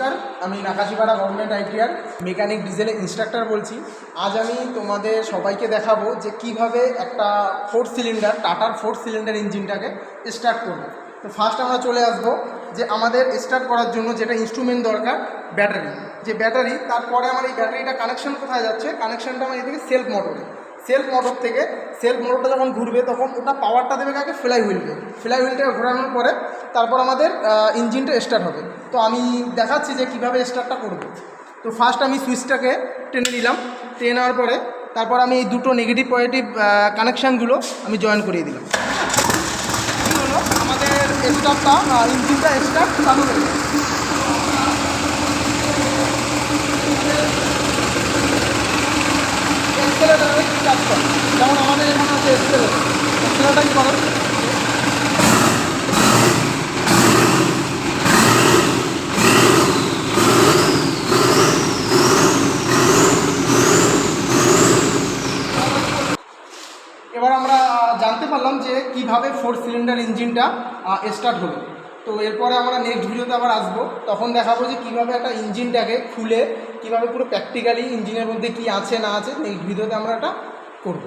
নমস্কার, আমি Nakashipara government ITR mechanic ডিজেলের ইনস্ট্রাক্টর বলছি। আজ আমি তোমাদের সবাইকে দেখাবো যে কীভাবে একটা ফোর সিলিন্ডার টাটার ফোর সিলিন্ডার ইঞ্জিনটাকে স্টার্ট করব। তো ফার্স্ট আমরা চলে আসব যে আমাদের স্টার্ট করার জন্য যেটা ইনস্ট্রুমেন্ট দরকার ব্যাটারি যে ব্যাটারি তারপরে আমার এই ব্যাটারিটা কানেকশন কোথায় যাচ্ছে? কানেকশনটা আমার এদিকে সেলফ মোটরে সেলফ মোটর থেকে সেলফ মোটরটা যখন ঘুরবে, তখন ওটা পাওয়ারটা দেবে কাকে? ফ্লাই হুইলকে ফ্লাই হুইলটাকে ঘোরানোর পরে তারপর আমাদের ইঞ্জিনটা স্টার্ট হবে। তো আমি দেখাচ্ছি যে কীভাবে স্টার্টটা করব। তো ফার্স্ট আমি সুইচটাকে টেনে নিলাম। টেনে নেওয়ার পরে তারপর আমি এই দুটো নেগেটিভ পজিটিভ কানেকশানগুলো আমি জয়েন করিয়ে দিলাম। কী হলো আমাদের স্টার্টটা ইঞ্জিনটা স্টার্ট চালু হয়ে এক্সেলেটারে কাজ করে। যেমন আমাদের এখানে আছে এক্সেলেটার এক্সেলেটার কি করে। এবার আমরা জানতে পারলাম যে কীভাবে ফোর সিলিন্ডার ইঞ্জিনটা স্টার্ট হলো। তো এরপরে আমরা নেক্সট ভিডিওতে আবার আসব। তখন দেখাবো যে কীভাবে একটা ইঞ্জিনটাকে খুলে, কীভাবে পুরো প্র্যাকটিক্যালি ইঞ্জিনের মধ্যে কী আছে, না আছে নেক্সট ভিডিওতে আমরা এটা করব।